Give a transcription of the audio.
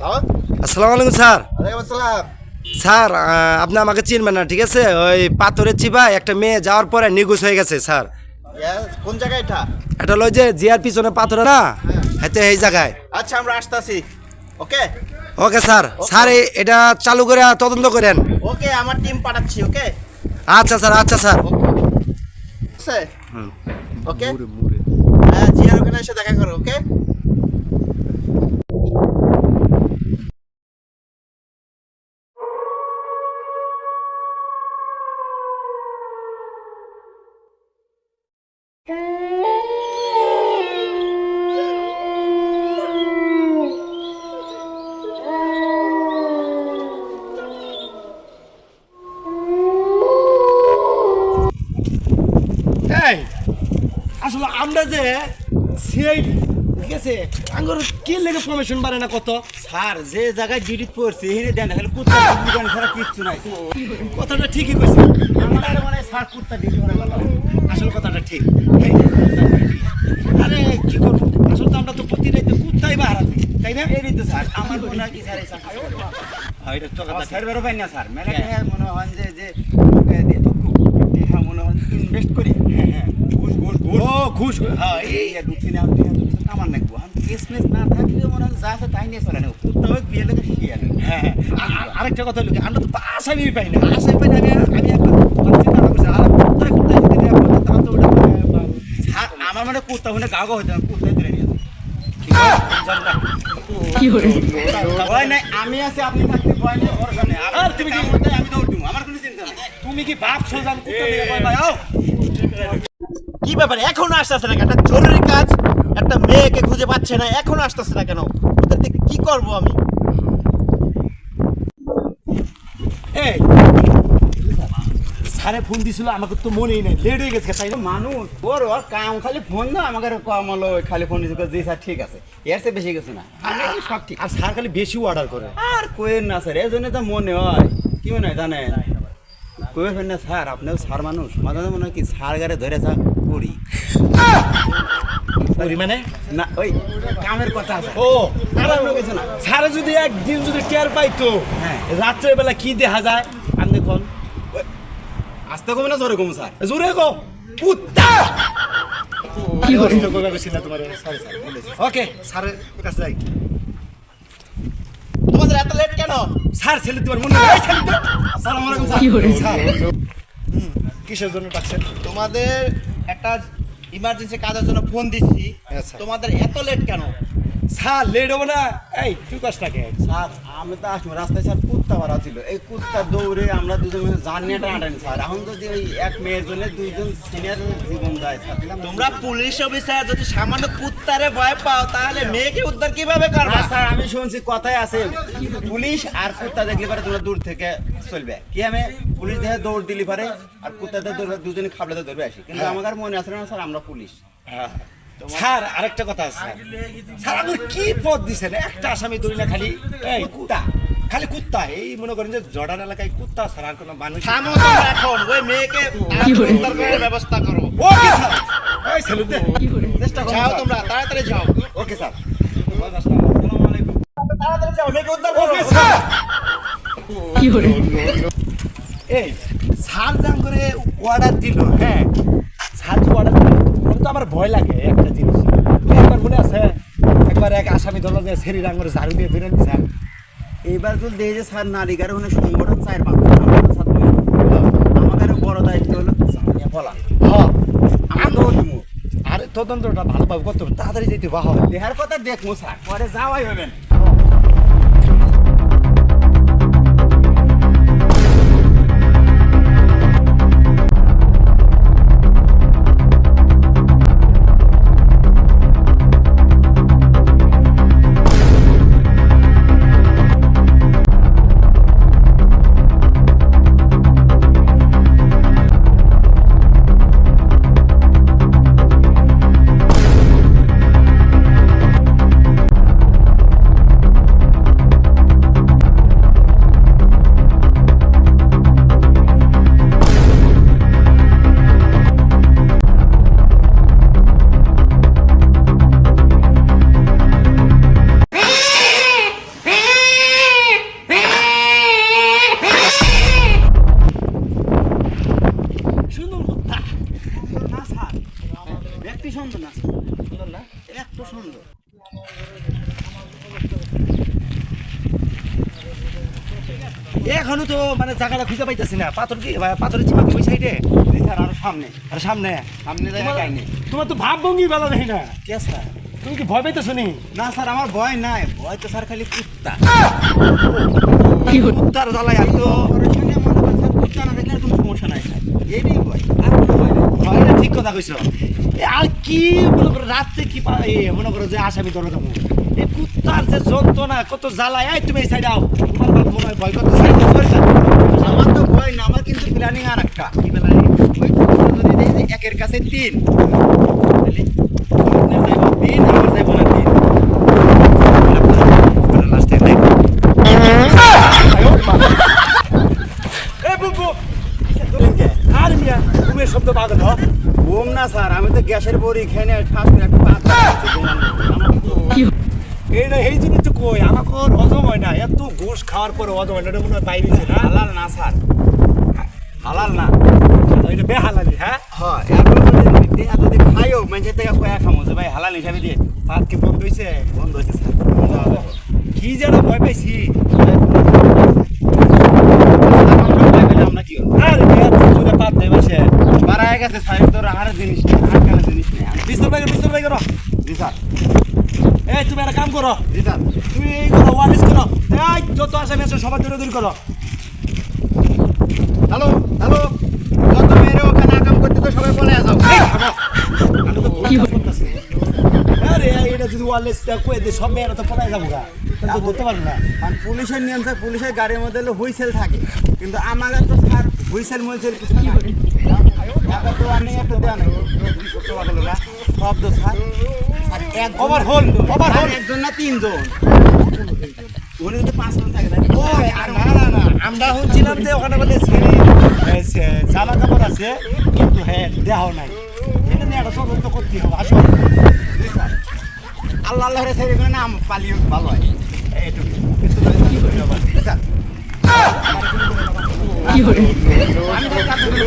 Hello? আসসালামু আলাইকুম sir. Sir আপনি আমাকে চিনবেন না ঠিক আছে? ওই পাথরের চিপা একটা মেয়ে যাওয়ার পরে নিগুস হয়ে গেছে স্যার। কোন জায়গায় এটা? এটা হলো যে জিয়ার পিছনে পাথর না? হাতে এই জায়গায়। আচ্ছা আমরা আসতেছি। ওকে? Okay sir. স্যার এই- এটা চালু করে তদন্ত করেন। ওকে আমার টিম পাঠাচ্ছি ওকে? আচ্ছা স্যার আচ্ছা স্যার। আছে? ওকে? হ্যাঁ জিয়ার ওখানে এসে দেখা করো ওকে? যে সিআই ঠিক আছে আঙ্গুর কি লেগে প্রমোশন বাড়ে না কত? স্যার যে জায়গায় ডিডিট করছে এখানে দেন দেখেন কুত্তা দোকান ছাড়া কিচ্ছু নাই। কথাটা ঠিকই কইছে। আমার মনে হয় স্যার কুত্তা ডিডি করে আসল কথাটা ঠিক। আরে কি করব? আসলে তো আমরা তো প্রতি রাইতে কুত্তাই বাহারা তাই না? এই তো স্যার। আমার মনে হয় কি স্যার এই স্যার হ্যাঁ, এটা তো কথা স্যার বেরো পাই না স্যার। মেলা মনে হয় যে যে মনে হয় ইনভেস্ট করি। হ্যাঁ হ্যাঁ ঘুষ ঘুষ ও ঘুষ হ্যাঁ এই ঢুকছি না আপনি কামান কেসমেস না মনে হয় যা আছে তাই নিয়ে চলে না কুত্তা হোক বিয়ে লেগে শিখিয়ে হ্যাঁ হ্যাঁ। আরেকটা কথা হলো আমরা তো আসামি পাই না। আসামি পাই না আমি আমি একটা মানে চিন্তা করছি, আর কুত্তায় কুত্তায় যদি দেয়া হতো, তাহলে তো ওটা আমার মানে কুত্তা হলে গাও গাও হইতে কুত্তা ধরে নিয়ে আমি আছি আপনি থাকতে ভয় নেই ওর সামনে তুমি কি আমার কোনো চিন্তা নাই। তুমি কি ভাবছ আমি কুত্তা ভয় পাই? কি ব্যাপার? এখনও আসতেছে না একটা জরুরি কাজ একটা মেয়েকে খুঁজে পাচ্ছে না এখনও আসতেছে না কেন? ওদেরকে কি করব আমি? এই স্যারে ফোন দিছিল আমাকে তো মনেই নাই লেট হয়ে গেছে তাই মানুষ ওর ওর কাম খালি ফোন দাও আমাকে কম হলো খালি ফোন দিচ্ছে জি স্যার ঠিক আছে। এর চেয়ে বেশি কিছু না। সব ঠিক। আর স্যার খালি বেশি অর্ডার করে। আর কোয়েন না স্যার এই জন্য তো মনে হয়। কি মনে হয় জানেন? কোয়েন না স্যার আপনিও স্যার মানুষ। মাঝে মনে হয় কি স্যার গাড়ি ধরে থাক করি করি মানে? না ওই কামের কথা আছে। ও স্যারে যদি একদিন যদি টের পাইতো হ্যাঁ। রাত্রের বেলা কি দেখা যায়? আপনি কোন আসতে কমে না জোরে কম স্যার? জোরে গো কুত্তা! কি হচ্ছে কোকা বেশি না তোমার সরি স্যার ওকে স্যারের কাছে যাই। তোমাদের এত লেট কেন? স্যার ছেলে তোমার মনে হয় ছেলে তো আসসালামু আলাইকুম স্যার। স্যার কিসের জন্য ডাকছেন? তোমাদের একটা ইমার্জেন্সি কাজের জন্য ফোন দিচ্ছি। আচ্ছা। তোমাদের এত লেট কেন? স্যার লেট হবে না। এই তুই কষ্টটাকে স্যার আমি তো আসব। রাস্তায় স্যার কুত্তা মারা ছিল। এই কুত্তা দৌড়ে আমরা দুজন মিলে জার্নিটা হাঁটেন স্যার। এখন যদি ওই এক মেয়ের জন্য দুইজন সিনিয়র জীবন যায় স্যার। তোমরা পুলিশ অফিসার যদি সামান্য কুত্তারে ভয় পাও তাহলে মেয়েকে উদ্ধার কীভাবে করবা? স্যার আমি শুনছি কথাই আছে। পুলিশ আর কুত্তা দেখলে পারে তোমরা দূর থেকে চলবে। কি আমি পুলিশ দেখে দৌড় দিলি পারে আর কুত্তা দেখে দৌড় দুজনে খাবলাতে ধরবে আসি। কিন্তু আমার মনে আছে না স্যার আমরা পুলিশ। স্যার আরেকটা কথা আছে স্যার। আপনি কি পদ দিছেন? একটা আসামি ধরি না খালি। কুত্তা। খালি কুত্তা। এই মনে করেন যে জর্ডান এলাকায় কুত্তা ছাড়া কোনো মানুষ থামো এখন। ওই মেয়েকে উদ্ধার করার ব্যবস্থা করো। Okay sir? এই দে চেষ্টা করো যাও তোমরা তাড়াতাড়ি যাও। Okay sir. আসসালামু আলাইকুম। তাড়াতাড়ি যাও মেয়েকে উদ্ধার করো। Okay sir. এই যান করে অর্ডার হ্যাঁ। অর্ডার আমার ভয় লাগে আছে এক আসামি যে সেরি ঝাড়ু দিয়ে এইবার তো যে দুইজন। আমাদের বড় দায়িত্ব তাড়াতাড়ি যেতে বাহ দেহার কথা দেখব স্যার, পরে যাওয়াই হবেন এখনও তো মানে জায়গাটা খুঁজে পাইতেছি না। পাথর কি পাথরের চিপা কি ওই সাইডে? স্যার আরও সামনে। আর সামনে। সামনে তোমার- তো ভাব ভঙ্গি ভালো দেখি না। কে স্যার? তুমি কি ভয় পাইতেছো নি? না স্যার আমার ভয় নাই। ভয় তো স্যার খালি কুত্তা। তার জ্বালাই আমি তো কুত্তা না দেখলে কোনো সমস্যা নাই স্যার। এইটাই ভয়। আর ভয় না, ঠিক কথা কইছো। আর কি মনে করো, রাত্রে কি মনে করো যে আসামি ধরো যাব এই কুত্তার যে যন্ত্রণা, কত জ্বালায়। এই তুমি এই সাইড আও। তোমার বাপ মনে হয় ভয় সাইড আমার তো ভয় না, আমার কিন্তু প্ল্যানিং আর একটা। কি একের কাছে তিন। তিন, আমার যাইব না তিন লাস্টে দেখ এ বুবু আর মিয়া তুমি এ শব্দ পাগল হ ঘুম না স্যার আমি তো গ্যাসের বড়ি খেয়ে নিয়ে ঠাস করে একটা পাত খাচ্ছি, ঘুমানোর জন্য। আমার তো- এই জন্য তো কই? আমাকে হজম হয় না। এত ঘুষ খাওয়ার পরে হজম হয় না এটা মনে হয় বাইরেছে না হালাল না স্যার। হালাল না। এটা বেহালালি হ্যাঁ? হ্যাঁ যদি খাইও মানুষের থেকে কয়া খামো যে ভাই হালাল হিসাবে দিয়ে ভাত কি বন্ধ হয়েছে বন্ধ হয়েছে স্যার। কি যেন ভয় পাইছি। আমরা কি আর পাত দেয় বসে বাড়ায় গেছে স্যার তোর আর জিনিস নেই আর কেন করো জি স্যার। এই তুমি একটা কাম করো। জি স্যার। তুমি এই করো ওয়ারিস করো। এই যত আসামি আছে সবার দূরে দূর করো। হ্যালো হ্যালো যত আকাম করতে তো সবাই বলে যাও আমি তো কি করতেছি আরে এটা যদি ওয়ারলেস কয়ে দে সব মেয়েরা তো পলাই যাব গা। তাহলে ধরতে পারব না। পুলিশের নিয়ম স্যার পুলিশের গাড়ির মধ্যে হুইসেল থাকে। কিন্তু আমাদের তো স্যার হুইসেল মুইসেল কিছু আমরা শুনছিলাম যে ওখানে বলে জামা কাপড় আছে কিন্তু হ্যাঁ দেহ নাই। এটা নিয়ে একটা তদন্ত করতে হবে আসো আল্লাহ আল্লাহ ছেড়ে করে নাম পালিয়ে ভালো হয়। এইটুকু। কি করি? তো কাজ করি।